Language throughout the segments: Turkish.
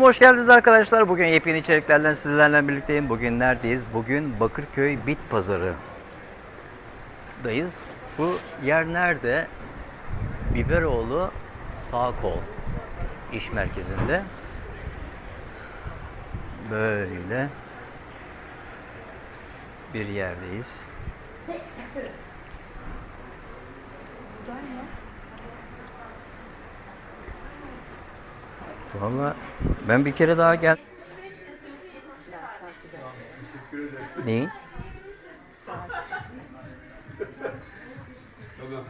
Hoş geldiniz arkadaşlar. Bugün yepyeni içeriklerle sizlerle birlikteyim. Bugün neredeyiz? Bugün Bakırköy Bit Pazarı dayız. Bu yer nerede? Biberoğlu Sağ Kol iş merkezinde. Böyle bir yerdeyiz. Valla ben bir kere daha gel. Neyi? Tamam.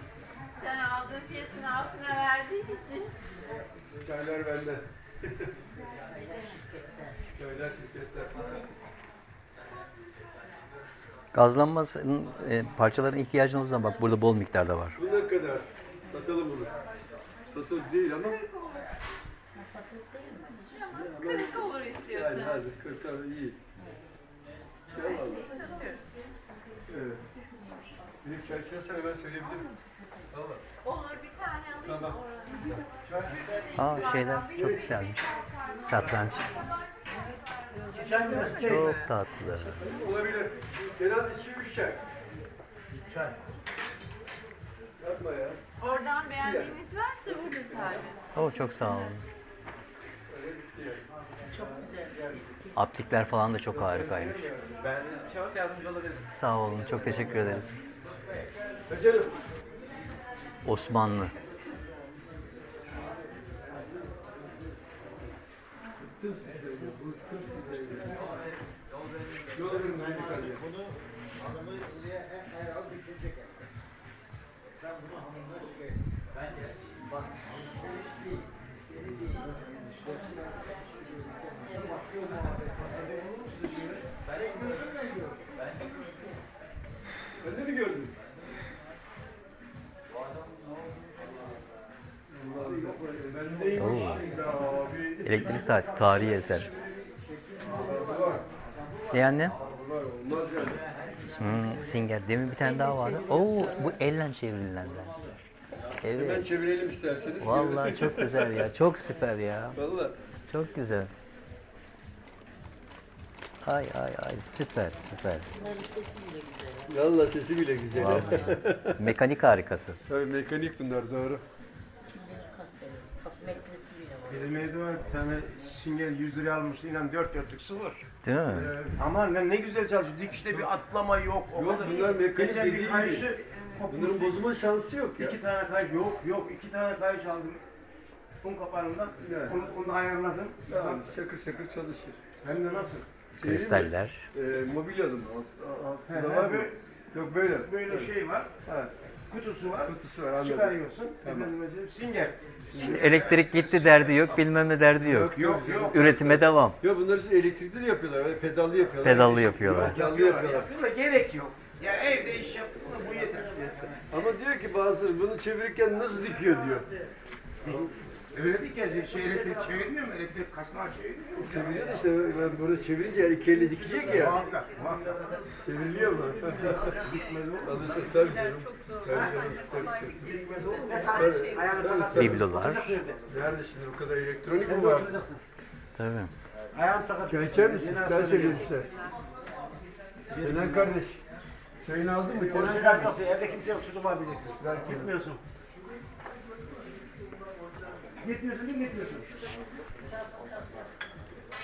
Sen aldığın fiyatın altına verdiğin için Çaylar bende. Çaylar şirketler. Gazlanmasının e, parçaların ihtiyacın olduğu zaman bak burada bol miktarda var. Bu ne kadar? Satalım bunu. Satılık değil ama. Kırık olur Yani istiyorsun. hadi 40 tane iyi. Şey alalım. Satıyoruz. Evet. Bir çay içersen hemen söyleyebilirim. Valla. Olur bir tane alayım. Tamam. Çay. Aa şeyler çok güzelmiş. Satranç. Çok tatlı. Olabilir. Kenan içi 3 çay. Çay. Yapma ya. Oradan beğendiğiniz varsa burada tabii. Oo çok sağ olun. Yani. Aptikler falan da çok harikaymış. Ben olursa yardımcı olabilirim. Sağ olun. Çok teşekkür ederiz. Canım. Osmanlı. Kardeşim. Bunu. De mi gördün? Öyle. Oo. Elektrik saati. Tarihi eser. Ne anne? Hmm, Singer. Demin bir tane daha vardı. Oo bu elle çevrilenler. Hemen Evet. çevirelim isterseniz. Vallahi çok güzel ya. Çok süper ya. Vallahi. Çok güzel. Ay ay ay süper süper. Vallahi sesi bile güzel. Vallahi. Mekanik harikası. Tabii mekanik bunlar doğru. Bizim evde var bir tane sünger 100 liraya almıştı inan 4 dörtlük sıfır. Değil mi? Ama ne, ne güzel çalışıyor. Dikişte bir atlama yok. O Yok, bunlar mekanik Geçen dediği bir gibi. kayışı Bunların bozulma şansı yok ya. İki tane kayış yok yok iki tane kayış aldım. Un kapağından Evet. onu, onu ayarladım. Tamam, şakır şakır çalışır. Hem de nasıl? Şey? Kristaller. Ee, mobilyalı mı? Alt- He, Altında var mı? böyle- Yok böyle. Böyle şey var. Ha, Kutusu var. kutusu var anladım. Çıkarıyorsun. Tamam. Efendim, Sünger. İşte elektrik gitti derdi yok, bilmem ne derdi yok. Yok yok. Üretime devam. Yok bunları şimdi elektrikli de yapıyorlar. Pedallı yapıyorlar. Pedallı yapıyorlar. Pedallı Yapıyorlar. yapıyorlar. Yapıyorlar. Gerek yok. Ya evde iş yeter. Ama diyor ki bazıları bunu çevirirken nasıl dikiyor diyor. Öyle değil ki şey elektrik çevirmiyor mu? Elektrik kaçma çevirmiyor mu? Çeviriyor da işte ben burada çevirince her iki elle dikecek ya. Muhakkak, muhakkak. Çevriliyor mu? Alışır tabii canım. Tabii canım. Tabii, tabii. Tabii, tabii. Biblolar. Nerede şimdi bu kadar elektronik mi var? Tabii. Ayağım sakat. Çay içer misin? Sen ister. Kenan kardeş. Çayını aldın mı? Kenan Konuşacak kardeş. yok. Evde kimse yok. Şurada var diyeceksin. Kenan. Gitmiyorsun. Gitmiyorsun değil mi? Gitmiyorsun.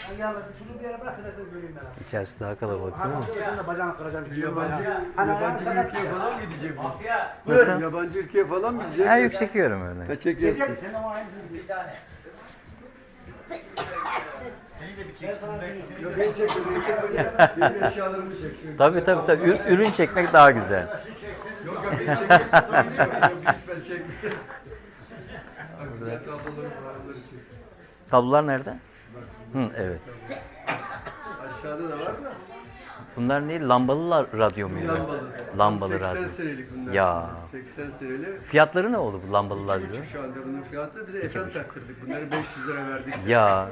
Hadi yalnız şunu bir yere bırak da sen göreyim ben. İçerisi daha kalabalık değil mi? Sen de bacağını kıracaksın. Bir yabancı, yabancı bir ülkeye falan mı gidecek bu? Nasıl? Yabancı ülkeye falan mı gidecek? Her yüksek çekiyorum öyle. Ha çekiyorsun. Sen ama aynısını Bir tane. Yok ben çekiyorum. Benim eşyalarımı çekiyorum. Tabii tabii tabii. Ür- ürün çekmek daha güzel. Yok yok beni ben çekmiyorum. Tabloları. Tablolar nerede? Hı, evet. Aşağıda da var da. Bunlar ne? Lambalı la- radyo muydu? Lambalı. Lambalı 80 radyo. senelik bunlar. Ya. 80 seneli. Fiyatları ne oldu bu lambalı radyo? Şu anda bunun fiyatı bir de ekran taktırdık. Bunları 500 lira verdik. Ya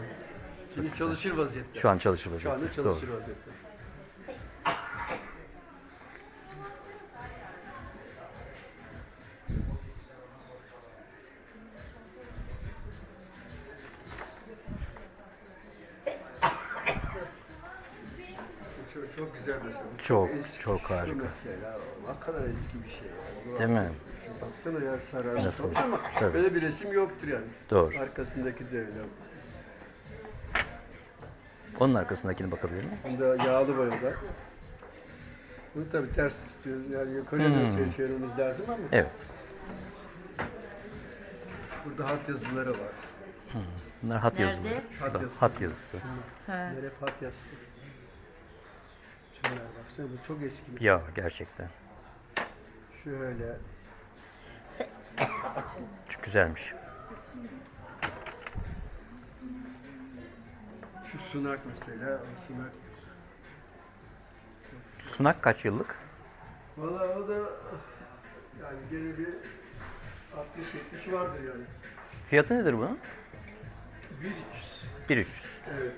Şimdi çalışır vaziyette. Şu an çalışır vaziyette. Şu anda çalışır Doğru. vaziyette. Çok, çok şey. eski, çok harika. Mesela, ne kadar eski bir şey. Yani. Değil mi? Baksana ya sararmış. Nasıl? Ama Tabii. böyle bir resim yoktur yani. Doğru. Arkasındaki devlet. Onun arkasındakine bakabilir miyim? Bunda yağlı boyada. Bunu tabii ters tutuyoruz. Yani yukarıya Hmm. doğru çevirmemiz lazım ama Evet. burada hat yazıları var. Bunlar hat Nerede? yazıları. Hat Şurada, yazısı. hat yazısı. Bunlar hep hat yazısı. Şunlar baksana bu çok eski. Ya gerçekten. Şöyle. Çok güzelmiş. Sunak mesela. O sunak. Sunak kaç yıllık? Valla o da yani gene bir 60-70 vardır yani. Fiyatı nedir bunun? 1300. 1300. Evet.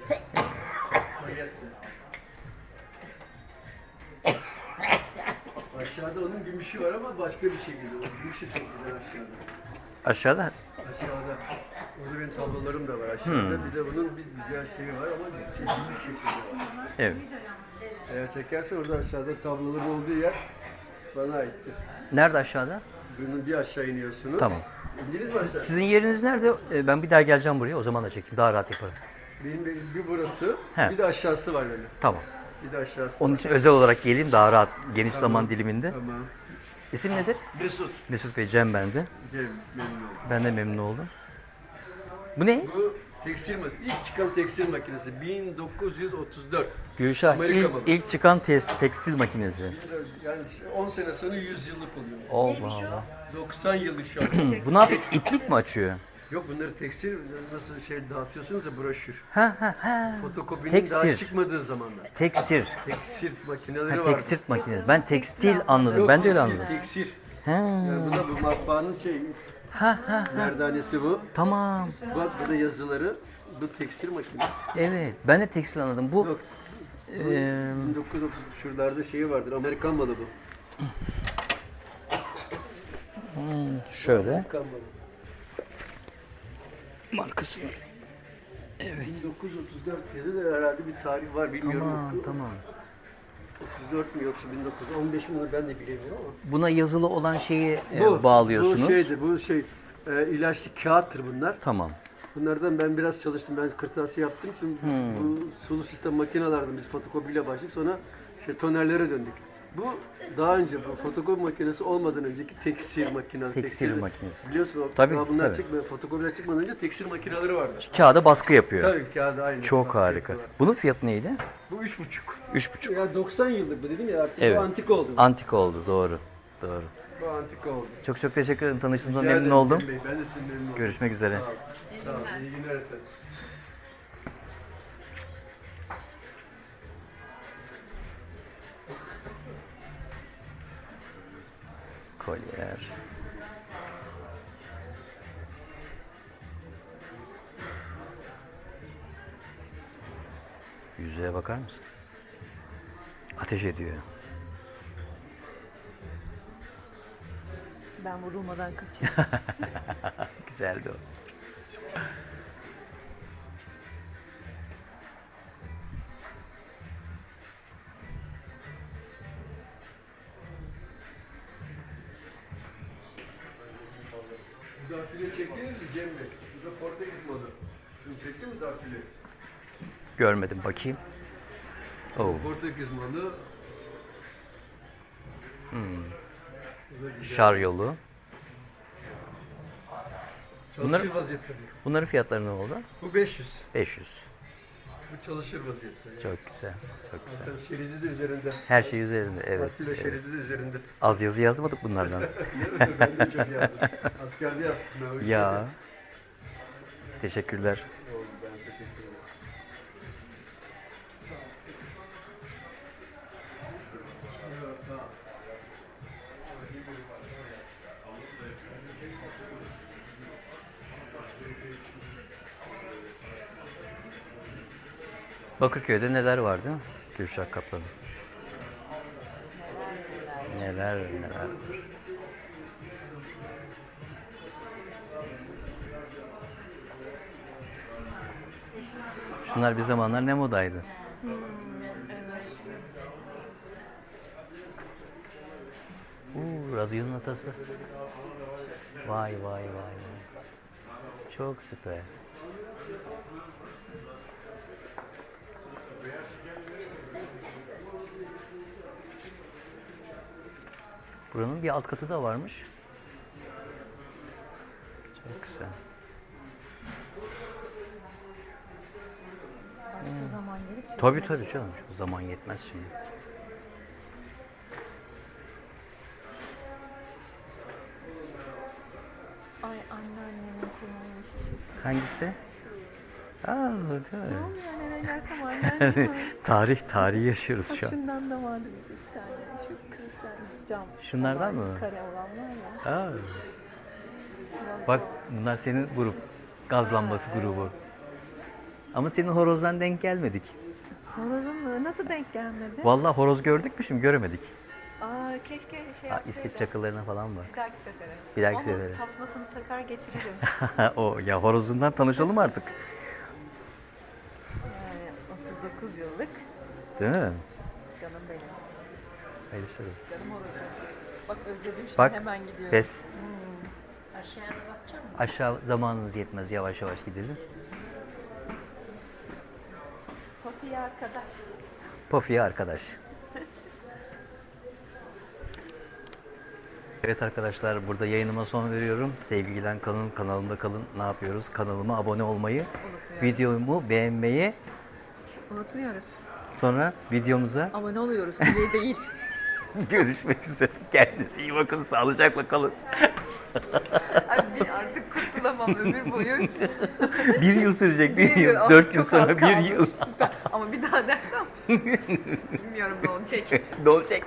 Aşağıda onun gümüşü var ama başka bir şekilde. O gümüşü çok güzel aşağıda. Aşağıda Aşağıda. Orada benim tablolarım da var aşağıda. Hmm. Bir de bunun bir güzel şeyi var ama gümüş şekilde var. evet. Eğer çekerse orada aşağıda tabloların olduğu yer bana aittir. Nerede aşağıda? Bunun bir aşağı iniyorsunuz. Tamam. İndiniz mi aşağı? Sizin yeriniz nerede? Ee, Ben bir daha geleceğim buraya. O zaman da çekeyim. Daha rahat yaparım. Benim bir, bir burası, He. bir de aşağısı var benim. Tamam. Bir de aşağısı. Onun için özel olarak geleyim daha rahat, geniş zaman diliminde. Tamam. İsim nedir? Mesut. Mesut Bey, Cem ben de. Cem memnun oldum. Ben de memnun oldum. Bu ne? Bu tekstil makinesi. İlk çıkan tekstil makinesi 1934. Gülşah, Amerika ilk, malı. ilk çıkan tes- tekstil makinesi. Yani 10 sene sonra 100 yıllık oluyor. Allah Allah. 90 yıllık şu an. Bu ne yapıyor? İplik mi açıyor? Yok bunları tekstil nasıl şey dağıtıyorsunuz ya broşür. Ha ha ha. Fotokopinin Tekstil. daha çıkmadığı zamanlar. Teksir. Teksirt makineleri Ha, vardı. teksirt makinesi. Ben tekstil anladım. Yok, ben de öyle anladım. Teksir. Ha. Yani bu da bu matbaanın şeyi. Ha ha. Merdanesi bu. Tamam. Bak burada yazıları. Bu tekstil makinesi. Evet. Ben de tekstil anladım. Bu Yok. eee, 1930 şuralarda şeyi vardır. Amerikan malı bu. şöyle Amerikan malı. markası. 1934 dedi de herhalde bir tarih var bilmiyorum. Tamam, tamam. 34 mi yoksa 1915 mi onu ben de bilemiyorum ama. Buna yazılı olan şeyi e, bağlıyorsunuz. Bu şeydi, bu şey e, ilaçlı kağıttır bunlar. Tamam. Bunlardan ben biraz çalıştım. Ben kırtasiye yaptım. Şimdi Hmm. bu sulu sistem makinelerden biz fotokopiyle başladık. Sonra şey tonerlere döndük. Bu daha önce bu fotokopi makinesi olmadan önceki tekstil makinesi. Tekstil makinesi. Biliyorsun o, Tabii, daha bunlar tabii. çıkmadan, fotokopiler çıkmadan önce tekstil makineleri vardı. Kağıda baskı yapıyor. Tabii kağıdı aynı. Çok baskı harika. yapıyorlar. Bunun fiyatı neydi? Bu üç buçuk. Üç buçuk. Ya 90 yıllık bu dedim ya artık Evet. bu antik oldu. Antik oldu doğru. Doğru. bu antik oldu. Çok çok teşekkür ederim. Tanıştığımda Rica memnun ederim oldum. Bey, Ben de sizin memnun oldum. Görüşmek üzere. Sağ ol. Sağ ol. İyi günler efendim. Kolyer. Yüzeye bakar mısın? Ateş ediyor. Ben vurulmadan kaçıyorum. Güzeldi o. Görmedim bakayım. Oo. Portekiz malı. Hmm. Şar yolu. Çalışır Bunlar- vaziyette bu. Bunların fiyatları ne oldu? Bu 500. 500. Bu çalışır vaziyette. Yani. Çok güzel. Çok güzel. Zaten şeridi de üzerinde. Her şey üzerinde. Evet. Daktilo evet. şeridi de üzerinde. Az yazı yazmadık bunlardan. ben de çok yazdım. Askerde yaptım ben o ya. Teşekkürler. Oldu, Bakırköy'de neler vardı? Gülşah Kaplan. Neler neler. Şunlar bir zamanlar ne modaydı? Hmm, evet. Uuu radyonun atası. Vay vay vay. Çok süper. Buranın bir alt katı da varmış. Çok güzel. Başka zaman gelip Tabii tabii canım. Zaman yetmez şimdi. Ay anneannemin kullanmış. Hangisi? Aa, Ne değil mi? oluyor gelsem tarih, tarihi yaşıyoruz şu an. şundan da vardı bir tane. Şu kristal cam. Şunlardan Ama mı? Kare olan var ya. Aa, bak bunlar senin grup. Gaz lambası grubu. Ama senin horozdan denk gelmedik. Horozun mu? Nasıl denk gelmedi? Vallahi horoz gördük mü şimdi göremedik. Aa keşke şey Aa, yapsaydı. İsveç çakıllarına falan bak. Bir dahaki sefere. Bir dahaki Olmaz, sefere. tasmasını takar getiririm. o ya horozundan tanışalım artık. Yani 39 yıllık Değil mi? canım benim. Olsun. Canım horozum. Bak özledim şimdi Bak, hemen gidiyorum. Pes. Hmm. Aşağıda bakacak mısın? Aşağı zamanımız yetmez. Yavaş yavaş gidelim. Popi arkadaş. Pofiye arkadaş. Evet arkadaşlar burada yayınıma son veriyorum. Sevgilen kalın, kanalımda kalın. Ne yapıyoruz? Kanalıma abone olmayı, videomu beğenmeyi, Unutmuyoruz. sonra videomuza Abone oluyoruz. Üye değil. görüşmek üzere. Kendinize iyi bakın, sağlıcakla kalın. Ay bir artık kurtulamam ömür boyu. bir yıl sürecek, bir yıl. Ah, Dört yıl çok az sonra bir kalmış. yıl. Süper. Ama bir daha dersem bilmiyorum ne olacak. ne olacak?